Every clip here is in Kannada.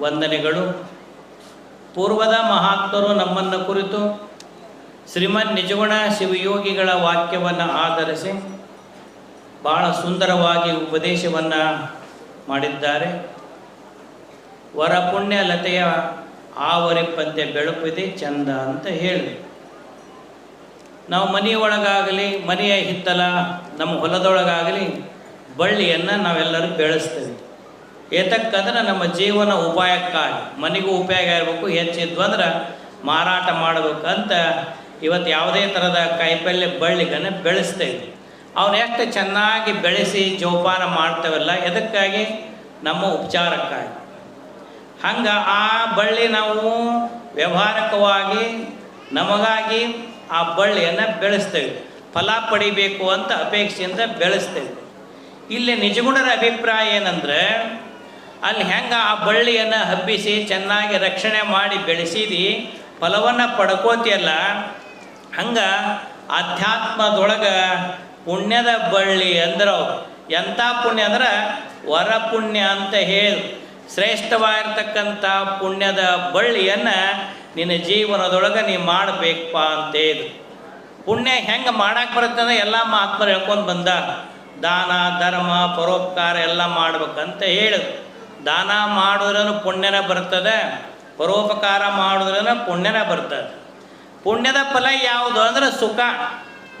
ವಂದನೆಗಳು. ಪೂರ್ವದ ಮಹಾತ್ಮರು ನಮ್ಮನ್ನು ಕುರಿತು ಶ್ರೀಮನ್ ನಿಜಗುಣ ಶಿವಯೋಗಿಗಳ ವಾಕ್ಯವನ್ನು ಆಧರಿಸಿ ಬಹಳ ಸುಂದರವಾಗಿ ಉಪದೇಶವನ್ನು ಮಾಡಿದ್ದಾರೆ. ವರ ಪುಣ್ಯ ಲತೆಯ ಆವರಿಪ್ಪಂತೆ ಬೆಳಪಿದೆ ಚಂದ ಅಂತ ಹೇಳಿದೆ ನಾವು ಮನೆಯೊಳಗಾಗಲಿ, ಮನೆಯ ಹಿತ್ತಲ, ನಮ್ಮ ಹೊಲದೊಳಗಾಗಲಿ ಬಳ್ಳಿಯನ್ನು ನಾವೆಲ್ಲರೂ ಬೆಳೆಸ್ತೇವೆ. ಏತಕ್ಕಂದ್ರೆ ನಮ್ಮ ಜೀವನ ಉಪಾಯಕ್ಕಾಗಿ, ಮನೆಗೂ ಉಪಯೋಗ ಇರಬೇಕು ಹೆಚ್ಚಿದ್ವು ಅಂದ್ರೆ ಮಾರಾಟ ಮಾಡಬೇಕಂತ ಇವತ್ತು ಯಾವುದೇ ಥರದ ಕಾಯಿಪಲ್ಯ ಬಳ್ಳಿಗನ್ನು ಬೆಳೆಸ್ತೇವೆ. ಅವನ್ನ ಎಷ್ಟು ಚೆನ್ನಾಗಿ ಬೆಳೆಸಿ ಜೋಪಾನ ಮಾಡ್ತೇವಲ್ಲ, ಎದಕ್ಕಾಗಿ? ನಮ್ಮ ಉಪಚಾರಕ್ಕಾಗಿ. ಹಂಗೆ ಆ ಬಳ್ಳಿ ನಾವು ವ್ಯವಹಾರಕವಾಗಿ ನಮಗಾಗಿ ಆ ಬಳ್ಳಿಯನ್ನು ಬೆಳೆಸ್ತೇವೆ. ಫಲ ಪಡಿಬೇಕು ಅಂತ ಅಪೇಕ್ಷೆಯಿಂದ ಬೆಳೆಸ್ತೇವೆ. ಇಲ್ಲಿ ನಿಜಗುಣರ ಅಭಿಪ್ರಾಯ ಏನಂದ್ರೆ ಅಲ್ಲಿ ಹೆಂಗೆ ಆ ಬಳ್ಳಿಯನ್ನು ಹಬ್ಬಿಸಿ ಚೆನ್ನಾಗಿ ರಕ್ಷಣೆ ಮಾಡಿ ಬೆಳೆಸಿದಿ, ಫಲವನ್ನು ಪಡ್ಕೋತಿಯಲ್ಲ, ಹಂಗೆ ಅಧ್ಯಾತ್ಮದೊಳಗೆ ಪುಣ್ಯದ ಬಳ್ಳಿ ಅಂದ್ರೆ. ಎಂಥ ಪುಣ್ಯ ಅಂದ್ರೆ ವರ ಪುಣ್ಯ ಅಂತ ಹೇಳಿ. ಶ್ರೇಷ್ಠವಾಗಿರ್ತಕ್ಕಂಥ ಪುಣ್ಯದ ಬಳ್ಳಿಯನ್ನು ನಿನ್ನ ಜೀವನದೊಳಗೆ ನೀ ಮಾಡಬೇಕಪ್ಪ ಅಂತ ಹೇಳಿ. ಪುಣ್ಯ ಹೆಂಗೆ ಮಾಡಕ್ಕೆ ಬರುತ್ತೆ ಅಂದ್ರೆ ಎಲ್ಲ ಮಹಾತ್ಮರು ಹೇಳ್ಕೊಂಡು ಬಂದ, ದಾನ, ಧರ್ಮ, ಪರೋಪಕಾರ ಎಲ್ಲ ಮಾಡ್ಬೇಕಂತ ಹೇಳಿದ್ರು ದಾನ ಮಾಡಿದ್ರೂ ಪುಣ್ಯನ ಬರ್ತದೆ, ಪರೋಪಕಾರ ಮಾಡಿದ್ರೂ ಪುಣ್ಯನ ಬರ್ತದೆ. ಪುಣ್ಯದ ಫಲ ಯಾವುದು ಅಂದ್ರೆ ಸುಖ.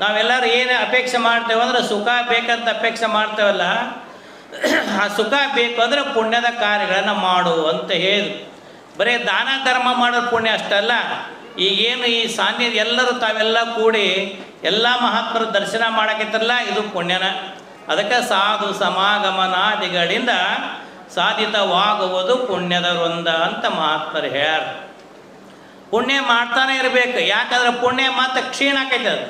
ನಾವೆಲ್ಲರೂ ಏನು ಅಪೇಕ್ಷೆ ಮಾಡ್ತೇವೆ ಅಂದ್ರೆ ಸುಖ ಬೇಕಂತ ಅಪೇಕ್ಷೆ ಮಾಡ್ತೇವಲ್ಲ, ಆ ಸುಖ ಬೇಕು ಅಂದ್ರೆ ಪುಣ್ಯದ ಕಾರ್ಯಗಳನ್ನು ಮಾಡು ಅಂತ ಹೇಳಿ. ಬರೀ ದಾನ ಧರ್ಮ ಮಾಡೋ ಪುಣ್ಯ ಅಷ್ಟಲ್ಲ ಈಗೇನು ಈ ಸಾನ್ನಿಧ್ಯ ಎಲ್ಲರೂ ತಾವೆಲ್ಲ ಕೂಡಿ ಎಲ್ಲ ಮಹಾತ್ಮರ ದರ್ಶನ ಮಾಡಕತ್ತಿರಲ್ಲ ಇದು ಪುಣ್ಯನ. ಅದಕ್ಕೆ ಸಾಧು ಸಮಾಗಮನಾದಿಗಳಿಂದ ಸಾಧಿತವಾಗುವುದು ಪುಣ್ಯದ ವೃಂದ ಅಂತ ಮಹಾತ್ಮರು ಹೇಳ್ಯಾರ ಪುಣ್ಯ ಮಾಡ್ತಾನೆ ಇರಬೇಕು, ಯಾಕಂದ್ರೆ ಪುಣ್ಯ ಮಾತ್ರ ಕ್ಷೀಣ ಆಕೈತೆ ಅದು.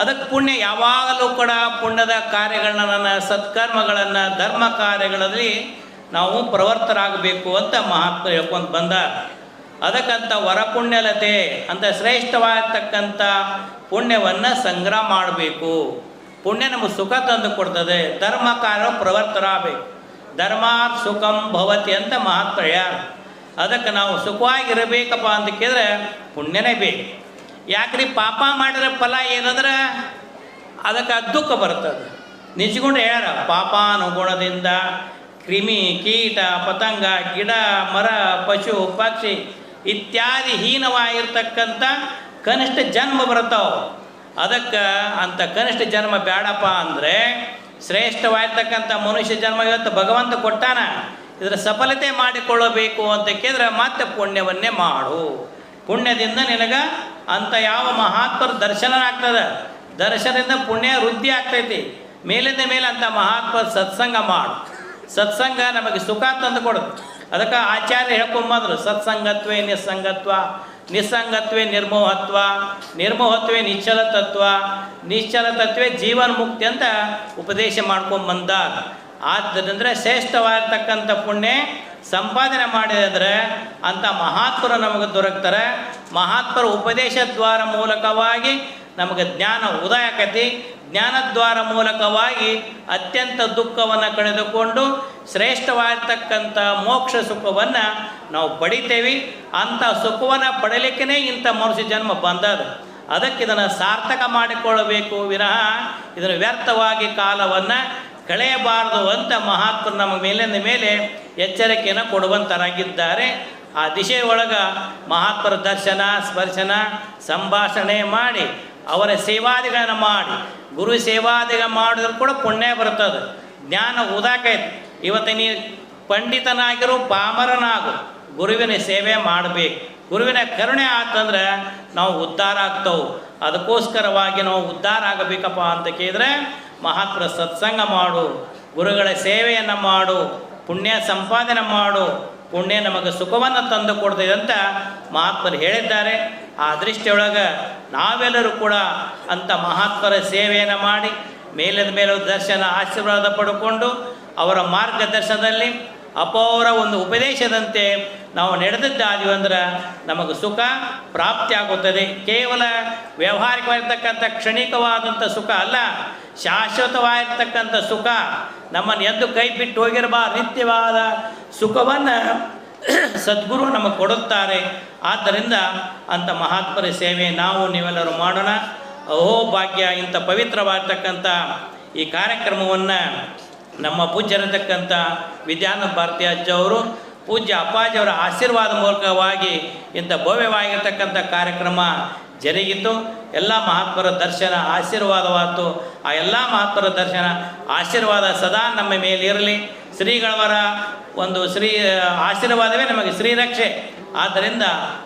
ಅದಕ್ಕೆ ಪುಣ್ಯ ಯಾವಾಗಲೂ ಕೂಡ ಪುಣ್ಯದ ಕಾರ್ಯಗಳನ್ನ ಸತ್ಕರ್ಮಗಳನ್ನು, ಧರ್ಮ ಕಾರ್ಯಗಳಲ್ಲಿ ನಾವು ಪ್ರವರ್ತರಾಗಬೇಕು ಅಂತ ಮಹಾತ್ಮ ಹೇಳ್ಕೊಂಡು ಬಂದ ಅದಕ್ಕಂತ ವರಪುಣ್ಯಲತೆ ಅಂತ ಶ್ರೇಷ್ಠವಾಗಿರ್ತಕ್ಕಂಥ ಪುಣ್ಯವನ್ನು ಸಂಗ್ರಹ ಮಾಡಬೇಕು. ಪುಣ್ಯ ನಮಗೆ ಸುಖ ತಂದು ಕೊಡ್ತದೆ, ಧರ್ಮ ಕಾರ್ಯ ಪ್ರವರ್ತರಾಗಬೇಕು. ಧರ್ಮಾತ್ ಸುಖಂ ಭವತಿ ಅಂತ ಹೇಳ್ಯಾರ ಅದಕ್ಕೆ ನಾವು ಸುಖವಾಗಿರಬೇಕಪ್ಪ ಅಂತ ಕೇಳಿದ್ರೆ ಪುಣ್ಯನೇ ಬೇಕು ಯಾಕ್ರಿ ಪಾಪ ಮಾಡಿರೋ ಫಲ ಏನಂದ್ರೆ ಅದಕ್ಕೆ ದುಃಖ ಬರ್ತದೆ. ನಿಜಗುಂಡು ಹೇಳ ಪಾಪಾನುಗುಣದಿಂದ ಕ್ರಿಮಿ, ಕೀಟ, ಪತಂಗ, ಗಿಡ, ಮರ, ಪಶು, ಪಕ್ಷಿ ಇತ್ಯಾದಿ ಹೀನವಾಗಿರ್ತಕ್ಕಂಥ ಕನಿಷ್ಠ ಜನ್ಮ ಬರ್ತಾವೆ. ಅದಕ್ಕೆ ಅಂಥ ಕನಿಷ್ಠ ಜನ್ಮ ಬೇಡಪ್ಪ ಅಂದರೆ ಶ್ರೇಷ್ಠವಾಗಿರ್ತಕ್ಕಂಥ ಮನುಷ್ಯ ಜನ್ಮ ಇವತ್ತು ಭಗವಂತ ಕೊಟ್ಟಾನ. ಇದರ ಸಫಲತೆ ಮಾಡಿಕೊಳ್ಳಬೇಕು ಅಂತ ಕೇಳಿದ್ರೆ ಮತ್ತೆ ಪುಣ್ಯವನ್ನೇ ಮಾಡು. ಪುಣ್ಯದಿಂದ ನಿನಗೆ ಅಂಥ ಯಾವ ಮಹಾತ್ಮರ ದರ್ಶನ ಆಗ್ತದೆ ದರ್ಶನದಿಂದ ಪುಣ್ಯ ವೃದ್ಧಿ ಆಗ್ತೈತಿ. ಮೇಲಿಂದ ಮೇಲೆ ಅಂಥ ಮಹಾತ್ಮರ ಸತ್ಸಂಗ ಮಾಡು. ಸತ್ಸಂಗ ನಮಗೆ ಸುಖ ತಂದು ಕೊಡು ಅದಕ್ಕೆ ಆಚಾರ್ಯ ಹೇಳ್ಕೊಂಬಂದ್ರು, ಸತ್ಸಂಗತ್ವೇ ನಿಸ್ಸಂಗತ್ವ. ನಿಸ್ಸಂಗತ್ವೇ ನಿರ್ಮೋಹತ್ವ, ನಿರ್ಮೋಹತ್ವೇ ನಿಶ್ಚಲ ತತ್ವ, ನಿಶ್ಚಲ ತತ್ವೇ ಜೀವನ್ ಮುಕ್ತಿ ಅಂತ ಉಪದೇಶ ಮಾಡ್ಕೊಂಬಂದ ಆದ್ದರಿಂದ ಶ್ರೇಷ್ಠವಾಗಿರ್ತಕ್ಕಂಥ ಪುಣ್ಯ ಸಂಪಾದನೆ ಮಾಡಿದ್ರೆ ಅಂಥ ಮಹಾತ್ಮರು ನಮಗೆ ದೊರಕ್ತಾರೆ. ಮಹಾತ್ಮರ ಉಪದೇಶ ದ್ವಾರ ಮೂಲಕವಾಗಿ ನಮಗೆ ಜ್ಞಾನ ಉದಯ ಆಕತಿ ಜ್ಞಾನದ್ವಾರ ಮೂಲಕವಾಗಿ ಅತ್ಯಂತ ದುಃಖವನ್ನು ಕಳೆದುಕೊಂಡು ಶ್ರೇಷ್ಠವಾಗಿರ್ತಕ್ಕಂಥ ಮೋಕ್ಷ ಸುಖವನ್ನು ನಾವು ಪಡಿತೇವೆ. ಅಂಥ ಸುಖವನ್ನು ಪಡಲಿಕ್ಕೇ ಇಂಥ ಮನುಷ್ಯ ಜನ್ಮ ಬಂದದ. ಅದಕ್ಕೆ ಇದನ್ನು ಸಾರ್ಥಕ ಮಾಡಿಕೊಳ್ಳಬೇಕು. ವಿನಃ ಇದನ್ನು ವ್ಯರ್ಥವಾಗಿ ಕಾಲವನ್ನು ಕಳೆಯಬಾರದು ಅಂತ ಮಹಾತ್ಮರು ನಮ್ಮ ಮೇಲಿನ ಮೇಲೆ ಎಚ್ಚರಿಕೆಯನ್ನು ಕೊಡುವಂತರಾಗಿದ್ದಾರೆ. ಆ ದಿಶೆಯೊಳಗೆ ಮಹಾತ್ಮರ ದರ್ಶನ, ಸ್ಪರ್ಶನ, ಸಂಭಾಷಣೆ ಮಾಡಿ ಅವರ ಸೇವಾದಿಗಳನ್ನು ಮಾಡಿ, ಗುರು ಸೇವಾದಿಗ ಮಾಡಿದ್ರು ಕೂಡ ಪುಣ್ಯ ಬರ್ತದೆ ಜ್ಞಾನ ಉದಾಕೈತೆ. ಇವತ್ತು ನೀ ಪಂಡಿತನಾಗಿರು ಪಾಮರನಾಗು ಗುರುವಿನ ಸೇವೆ ಮಾಡಬೇಕು. ಗುರುವಿನ ಕರುಣೆ ಆತಂದ್ರೆ ನಾವು ಉದ್ಧಾರ ಆಗ್ತವು. ಅದಕ್ಕೋಸ್ಕರವಾಗಿ ನಾವು ಉದ್ಧಾರ ಆಗಬೇಕಪ್ಪ ಅಂತ ಕೇಳಿದ್ರೆ ಮಹಾತ್ಮರ ಸತ್ಸಂಗ ಮಾಡು, ಗುರುಗಳ ಸೇವೆಯನ್ನು ಮಾಡು, ಪುಣ್ಯ ಸಂಪಾದನೆ ಮಾಡು, ಪುಣ್ಯ ನಮಗೆ ಸುಖವನ್ನು ತಂದು ಕೊಡ್ತದೆ ಅಂತ ಮಹಾತ್ಮರು ಹೇಳಿದ್ದಾರೆ. ಆ ದೃಷ್ಟಿಯೊಳಗೆ ನಾವೆಲ್ಲರೂ ಕೂಡ ಅಂಥ ಮಹಾತ್ಮರ ಸೇವೆಯನ್ನು ಮಾಡಿ ಮೇಲಿನ ಮೇಲೆ ದರ್ಶನ ಆಶೀರ್ವಾದ ಪಡ್ಕೊಂಡು ಅವರ ಮಾರ್ಗದರ್ಶನದಲ್ಲಿ ಅಪೌರ ಒಂದು ಉಪದೇಶದಂತೆ ನಾವು ನಡೆದಿದ್ದಾದೀವಿ ಅಂದ್ರೆ ನಮಗೆ ಸುಖ ಪ್ರಾಪ್ತಿಯಾಗುತ್ತದೆ. ಕೇವಲ ವ್ಯವಹಾರಿಕವಾಗಿರ್ತಕ್ಕಂಥ ಕ್ಷಣಿಕವಾದಂಥ ಸುಖ ಅಲ್ಲ, ಶಾಶ್ವತವಾಗಿರ್ತಕ್ಕಂಥ ಸುಖ ನಮ್ಮನ್ನು ಎದ್ದು ಕೈ ಬಿಟ್ಟು ಹೋಗಿರಬಾರ ನಿತ್ಯವಾದ ಸುಖವನ್ನು ಸದ್ಗುರು ನಮಗೆ ಕೊಡುತ್ತಾರೆ. ಆದ್ದರಿಂದ ಅಂಥ ಮಹಾತ್ಮರ ಸೇವೆ ನಾವು ನೀವೆಲ್ಲರೂ ಮಾಡೋಣ. ಓ ಭಾಗ್ಯ, ಇಂಥ ಪವಿತ್ರವಾಗಿರ್ತಕ್ಕಂಥ ಈ ಕಾರ್ಯಕ್ರಮವನ್ನು ನಮ್ಮ ಪೂಜ್ಯರತಕ್ಕಂಥ ವಿದ್ಯಾನ ಭಾರತಿ ಅಜ್ಜವರು ಪೂಜ್ಯ ಅಪ್ಪಾಜಿಯವರ ಆಶೀರ್ವಾದ ಮೂಲಕವಾಗಿ ಇಂಥ ಭವ್ಯವಾಗಿರ್ತಕ್ಕಂಥ ಕಾರ್ಯಕ್ರಮ ಜರುಗಿತು. ಎಲ್ಲ ಮಹಾತ್ಮರ ದರ್ಶನ ಆಶೀರ್ವಾದವಾಯಿತು ಆ ಎಲ್ಲ ಮಹಾತ್ಮರ ದರ್ಶನ ಆಶೀರ್ವಾದ ಸದಾ ನಮ್ಮ ಮೇಲೆ ಇರಲಿ. ಶ್ರೀಗಳವರ ಒಂದು ಶ್ರೀ, ಆಶೀರ್ವಾದವೇ ನಮಗೆ ಶ್ರೀರಕ್ಷೆ. ಆದ್ದರಿಂದ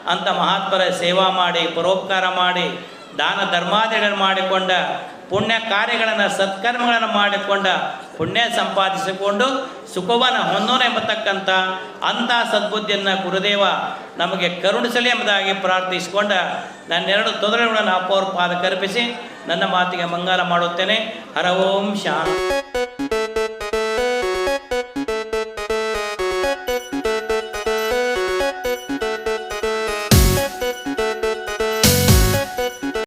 ಅಂಥ ಮಹಾತ್ಮರ ಸೇವಾ ಮಾಡಿ, ಪರೋಪಕಾರ ಮಾಡಿ, ದಾನ ಧರ್ಮಾದಿಗಳನ್ನು ಮಾಡಿಕೊಂಡ, ಪುಣ್ಯ ಕಾರ್ಯಗಳನ್ನು ಸತ್ಕರ್ಮಗಳನ್ನು ಮಾಡಿಕೊಂಡ, ಪುಣ್ಯ ಸಂಪಾದಿಸಿಕೊಂಡು ಸುಖವನ್ನು ಹೊಂದೋಣ ಎಂಬತಕ್ಕಂಥ ಅಂಥ ಸದ್ಬುದ್ಧಿಯನ್ನು ಗುರುದೇವ ನಮಗೆ ಕರುಣಿಸಲಿ ಎಂಬುದಾಗಿ ಪ್ರಾರ್ಥಿಸಿಕೊಂಡ ನನ್ನೆರಡು ತೊಂದರೆಗಳನ್ನು ಅಪ್ಪವ್ರ ಪಾದ ಕಲ್ಪಿಸಿ ನನ್ನ ಮಾತಿಗೆ ಮಂಗಲ ಮಾಡುತ್ತೇನೆ. ಹರ ಓಂ ಶಾಂತಿ.